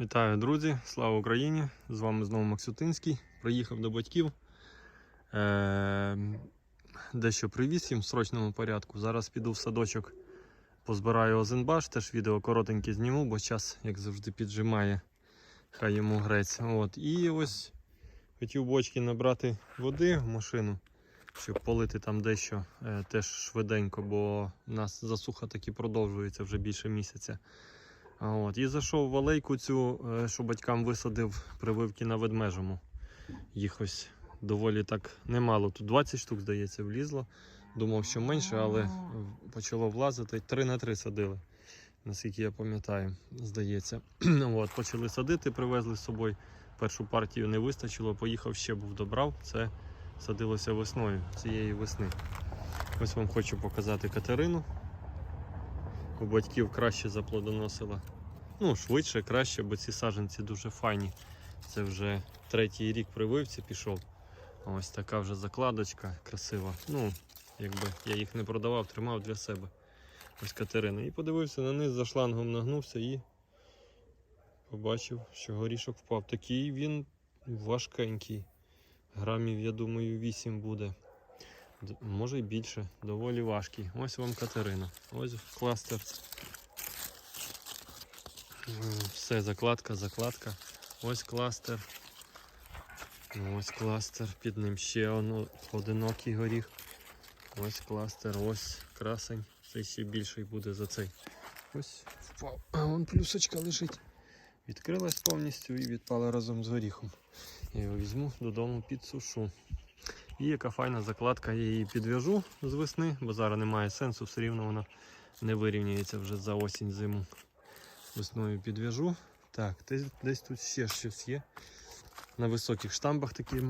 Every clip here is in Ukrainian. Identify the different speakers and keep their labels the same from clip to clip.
Speaker 1: Вітаю, друзі! Слава Україні! З вами знову Максютинський. Приїхав до батьків. Е- дещо привіз їм в срочному порядку. Зараз піду в садочок, позбираю озенбаш, теж відео коротеньке зніму, бо час, як завжди, піджимає. Хай йому грець. От. І ось хотів бочки набрати води в машину, щоб полити там дещо е, теж швиденько, бо у нас засуха таки продовжується вже більше місяця. От, і зайшов в алейку цю, е, що батькам висадив прививки на ведмежому. Їх ось доволі так немало. Тут 20 штук, здається, влізло. Думав, що менше, але почало влазити. 3 на 3 садили, наскільки я пам'ятаю, здається. От, почали садити, привезли з собою. Першу партію не вистачило, поїхав ще був добрав. Це садилося весною цієї весни. Ось вам хочу показати Катерину. У батьків краще заплодоносила. Ну, швидше, краще, бо ці саджанці дуже файні. Це вже третій рік прививці пішов. Ось така вже закладочка красива. Ну, якби я їх не продавав, тримав для себе. Ось Катерина. І подивився на низ, за шлангом нагнувся і побачив, що горішок впав. Такий він важкенький. Грамів, я думаю, 8 буде. Може й більше, доволі важкий. Ось вам Катерина. Ось кластер. Все, закладка, закладка. Ось кластер. Ось кластер. Під ним ще одинокий горіх. Ось кластер, ось красень. Це ще більший буде за цей. Ось впав. А вон плюсочка лежить. Відкрилась повністю і відпала разом з горіхом. Я його візьму додому підсушу. І яка файна закладка, я її підв'яжу з весни, бо зараз немає сенсу, все рівно вона не вирівняється вже за осінь зиму. Весною підв'яжу. Так, десь, десь тут ще щось є. На високих штамбах такі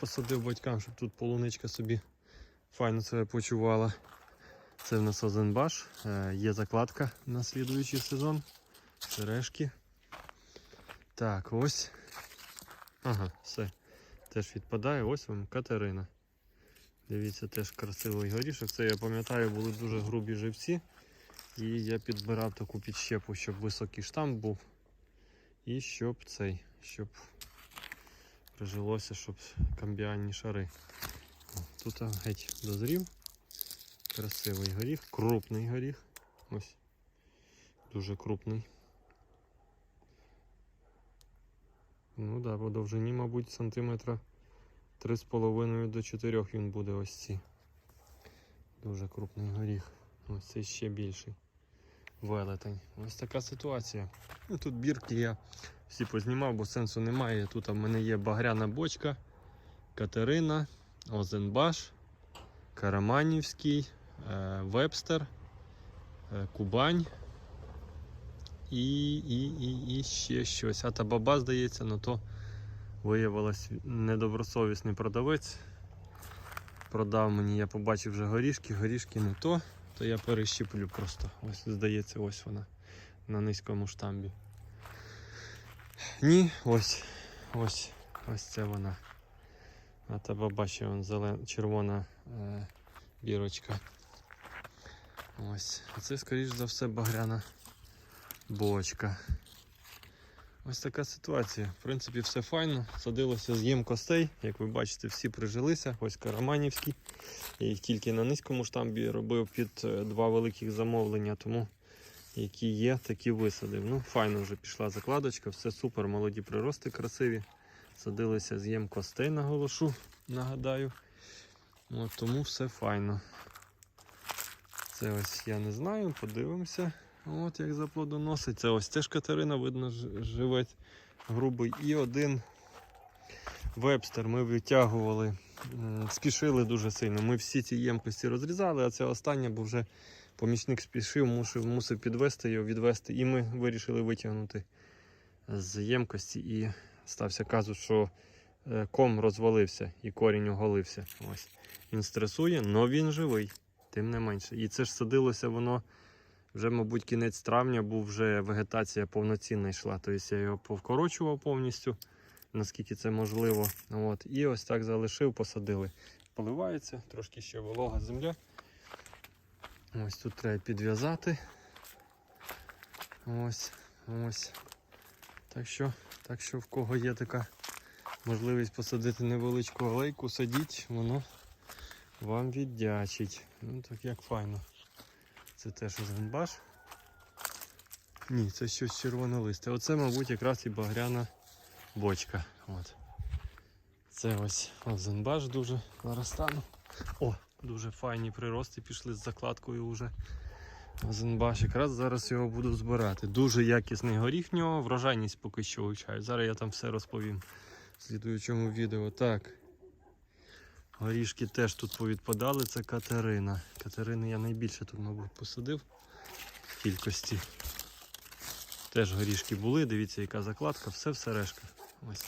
Speaker 1: посадив батькам, щоб тут полуничка собі файно себе почувала. Це в нас озенбаш. Е, є закладка на слідуючий сезон. Сережки. Так, ось. Ага, все теж відпадає. Ось вам Катерина. Дивіться, теж красивий горішок. Це я пам'ятаю, були дуже грубі живці. І я підбирав таку підщепу, щоб високий штамп був. І щоб цей, щоб прижилося, щоб камбіальні шари. Тут геть дозрів. Красивий горіх, крупний горіх. Ось. Дуже крупний. Ну так, да, по довжині, мабуть, сантиметра 3,5 до 4 він буде ось ці. Дуже крупний горіх. Ось цей ще більший. Велетень. Ось така ситуація. Ну, тут бірки я всі познімав, бо сенсу немає. Тут в мене є багряна бочка, Катерина, Озенбаш, Караманівський, е, Вебстер, е, Кубань. І, і, і, і ще щось. А та баба, здається, ну то виявилось недобросовісний продавець. Продав мені, я побачив вже горішки, горішки не то, то я перещіплю просто. Ось, здається, ось вона на низькому штамбі. Ні, ось, ось, ось це вона. А баба ще вон зелен... червона е, бірочка. Ось. А це, скоріш за все, багряна бочка. Ось така ситуація. В принципі, все файно. Садилося з ємкостей. Як ви бачите, всі прижилися. Ось Караманівський. Я їх тільки на низькому штамбі робив під е, два великих замовлення, тому які є, такі висадив. Ну, файно вже пішла закладочка, все супер, молоді прирости красиві. Садилися з ємкостей, наголошу, нагадаю. От, тому все файно. Це ось я не знаю, подивимося. От як заплодоносить. Це ось теж Катерина, видно, живець грубий. І один вебстер ми витягували, спішили дуже сильно. Ми всі ці ємкості розрізали, а це останнє, бо вже помічник спішив, мусив, мусив підвести його, відвести. І ми вирішили витягнути з ємкості. І стався казус, що е, ком розвалився і корінь оголився. Ось. Він стресує, але він живий, тим не менше. І це ж садилося воно. Вже, мабуть, кінець травня був вже вегетація повноцінна йшла. Тобто я його повкорочував повністю, наскільки це можливо. От. І ось так залишив, посадили. Поливається, трошки ще волога земля. Ось тут треба підв'язати. Ось, ось. Так що, так що в кого є така можливість посадити невеличку алейку, садіть, воно вам віддячить. Ну так як файно. Це теж озенбаш. Ні, це щось червонолисте. Оце, мабуть, якраз і багряна бочка. От. Це ось озенбаш дуже зараз стану. О, дуже файні прирости пішли з закладкою вже. Озенбаш. Якраз зараз його буду збирати. Дуже якісний горіх нього, врожайність поки що вивчаю. Зараз я там все розповім в слідуючому відео. Так. Горішки теж тут повідпадали, це Катерина. Катерини я найбільше тут, мабуть, посадив в кількості. Теж горішки були, дивіться, яка закладка, все в сережках. Ось.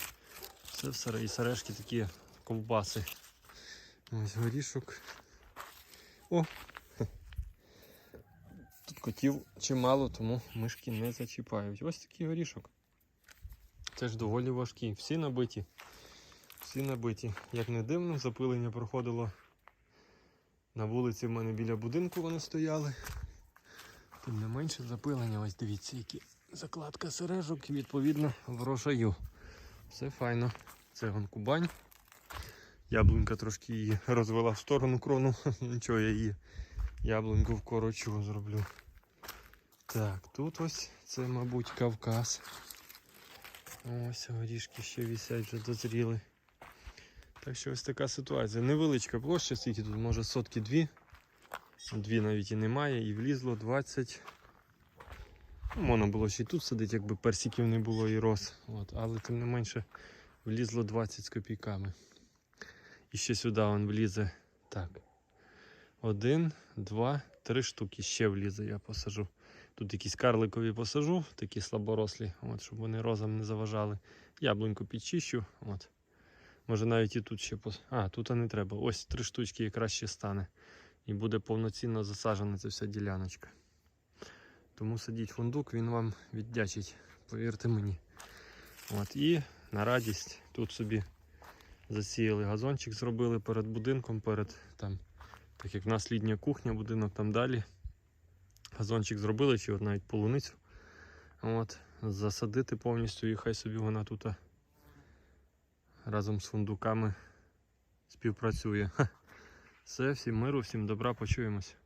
Speaker 1: Все в сережках. І сережки такі ковбаси. Ось горішок. О! Тут котів чимало, тому мишки не зачіпають. Ось такий горішок. Теж доволі важкий. Всі набиті. Всі набиті. Як не дивно, запилення проходило на вулиці в мене біля будинку вони стояли. Тим не менше запилення, ось дивіться, які закладка сережок і відповідно врожаю. Все файно. Це вон кубань. Яблунька трошки її розвела в сторону крону. Нічого я її яблуньку вкорочу зроблю. Так, тут ось це, мабуть, Кавказ. Ось горішки ще вісять, вже дозріли. Так що ось така ситуація. Невеличка площа, скільки тут може сотки дві. Дві навіть і немає, і влізло 20. Ну, Можна було ще й тут садити, якби персиків не було і роз. От, але тим не менше влізло 20 з копійками. І ще сюди он влізе. Так. Один, два, три штуки ще влізе, я посажу. Тут якісь карликові посажу, такі слаборослі, от, щоб вони розам не заважали. Яблуньку підчищу. От. Може навіть і тут ще пос... А, тут не треба. Ось три штучки якраз ще стане. І буде повноцінно засаджена ця вся діляночка. Тому садіть фундук, він вам віддячить, повірте мені. От, і на радість тут собі засіяли газончик, зробили перед будинком, перед там, так як в нас літня кухня, будинок там далі. Газончик зробили, чи от навіть полуницю. От, засадити повністю і хай собі вона тут разом з фундуками співпрацює. Все, всім миру, всім добра, почуємось.